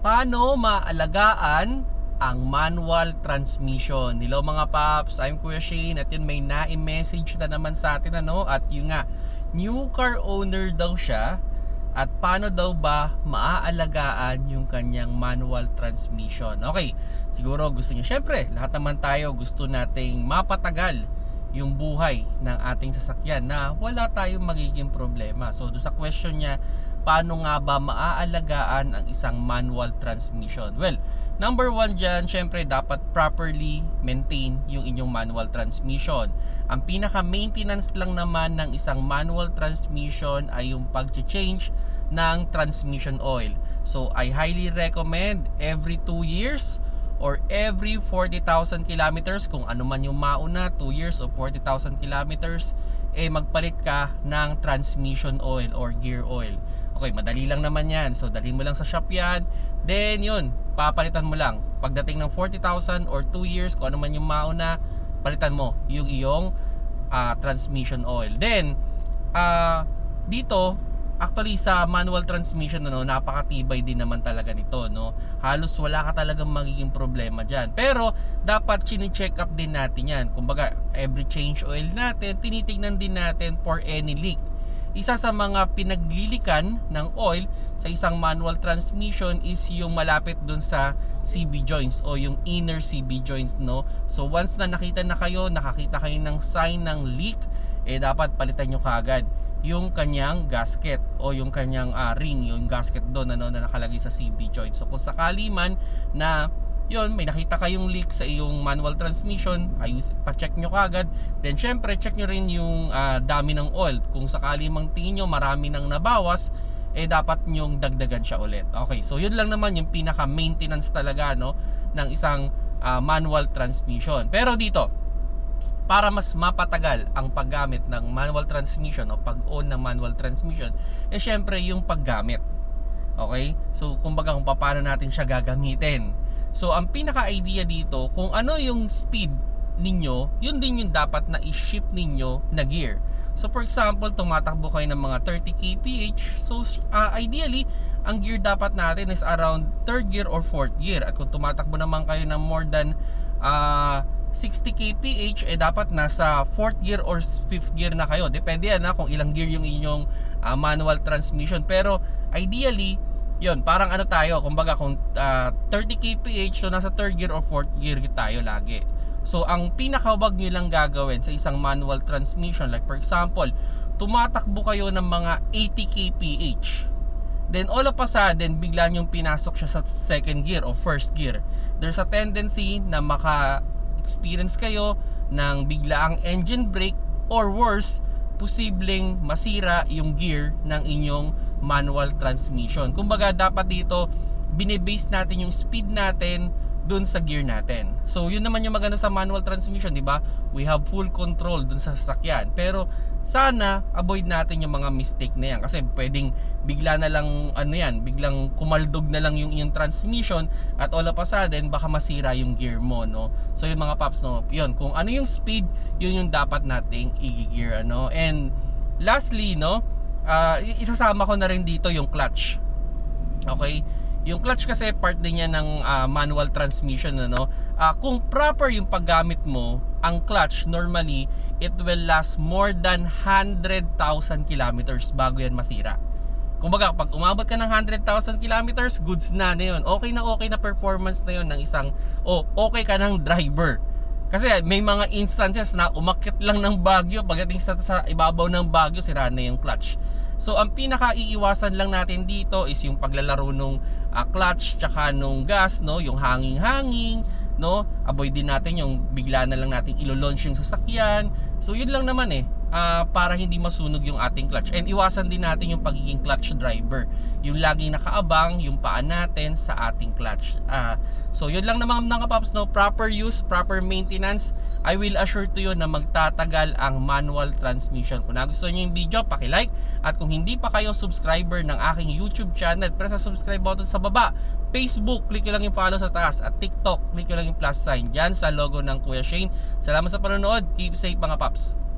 paano maalagaan ang manual transmission. Hello mga paps, I'm Kuya Shane at yun may na-message na naman sa atin ano at yun nga, new car owner daw siya at paano daw ba maaalagaan yung kanyang manual transmission. Okay, siguro gusto niyo syempre, lahat naman tayo gusto nating mapatagal yung buhay ng ating sasakyan na wala tayong magiging problema. So do sa question niya, paano nga ba maaalagaan ang isang manual transmission? Well, number one dyan, syempre dapat properly maintain yung inyong manual transmission. Ang pinaka-maintenance lang naman ng isang manual transmission ay yung pag-change ng transmission oil. So, I highly recommend every 2 years or every 40,000 kilometers kung ano man yung mauna 2 years o 40,000 kilometers eh magpalit ka ng transmission oil or gear oil okay madali lang naman yan so dalhin mo lang sa shop yan then yun papalitan mo lang pagdating ng 40,000 or 2 years kung ano man yung mauna palitan mo yung iyong uh, transmission oil then uh, dito Actually sa manual transmission no, napakatibay din naman talaga nito no. Halos wala ka talagang magiging problema diyan. Pero dapat chine-check up din natin 'yan. Kumbaga every change oil natin, tinitingnan din natin for any leak. Isa sa mga pinaglilikan ng oil sa isang manual transmission is yung malapit dun sa CB joints o yung inner CB joints no. So once na nakita na kayo, nakakita kayo ng sign ng leak, eh dapat palitan nyo kaagad yung kanyang gasket o yung kanyang uh, ring, yung gasket doon ano, na nakalagay sa CB joint. So kung sakali man na yun, may nakita kayong leak sa iyong manual transmission, ayus, pa-check nyo kagad. Then syempre, check nyo rin yung uh, dami ng oil. Kung sakali mang tingin nyo marami nang nabawas, eh dapat nyong dagdagan siya ulit. Okay, so yun lang naman yung pinaka maintenance talaga no ng isang uh, manual transmission. Pero dito, para mas mapatagal ang paggamit ng manual transmission o pag-on ng manual transmission, eh syempre yung paggamit. Okay? So, kumbaga kung paano natin siya gagamitin. So, ang pinaka-idea dito, kung ano yung speed ninyo, yun din yung dapat na i-ship ninyo na gear. So, for example, tumatakbo kayo ng mga 30 kph. So, uh, ideally, ang gear dapat natin is around 3rd gear or 4th gear. At kung tumatakbo naman kayo ng more than uh, 60 kph eh dapat nasa 4th gear or 5th gear na kayo depende yan na kung ilang gear yung inyong uh, manual transmission pero ideally yon parang ano tayo kumbaga kung uh, 30 kph so nasa 3rd gear or 4th gear tayo lagi. So ang pinakawag nyo lang gagawin sa isang manual transmission like for example tumatakbo kayo ng mga 80 kph. Then all of a sudden bigla nyong pinasok siya sa second gear o first gear. There's a tendency na maka experience kayo ng biglaang engine brake or worse, posibleng masira yung gear ng inyong manual transmission. Kumbaga dapat dito binebase natin yung speed natin dun sa gear natin. So yun naman yung maganda sa manual transmission, di ba? We have full control dun sa sasakyan. Pero sana avoid natin yung mga mistake na yan kasi pwedeng bigla na lang ano yan, biglang kumaldog na lang yung yung transmission at all of a sudden baka masira yung gear mo, no? So yung mga paps no, yun, kung ano yung speed, yun yung dapat nating i-gear ano. And lastly, no, uh, isasama ko na rin dito yung clutch. Okay? Yung clutch kasi part din niya ng uh, manual transmission ano. Uh, kung proper yung paggamit mo, ang clutch normally it will last more than 100,000 kilometers bago yan masira. Kumbaga, pag umabot ka ng 100,000 kilometers, goods na na yun. Okay na okay na performance na yun ng isang, o oh, okay ka ng driver. Kasi may mga instances na umakit lang ng bagyo, pagdating sa, sa ibabaw ng bagyo, sira na yung clutch. So ang pinaka-iiwasan lang natin dito is yung paglalaro nung uh, clutch tsaka nung gas, no, yung hanging-hanging, no? Avoid din natin yung bigla na lang nating ilo-launch yung sasakyan. So yun lang naman eh uh, para hindi masunog yung ating clutch. And iwasan din natin yung pagiging clutch driver. Yung laging nakaabang yung paa natin sa ating clutch. Uh, So yun lang naman mga paps no, proper use, proper maintenance. I will assure to you na magtatagal ang manual transmission. Kung nagustuhan niyo yung video, paki-like at kung hindi pa kayo subscriber ng aking YouTube channel, press sa subscribe button sa baba. Facebook, click nyo lang yung follow sa taas at TikTok, click nyo lang yung plus sign dyan sa logo ng Kuya Shane. Salamat sa panonood. Keep safe mga paps.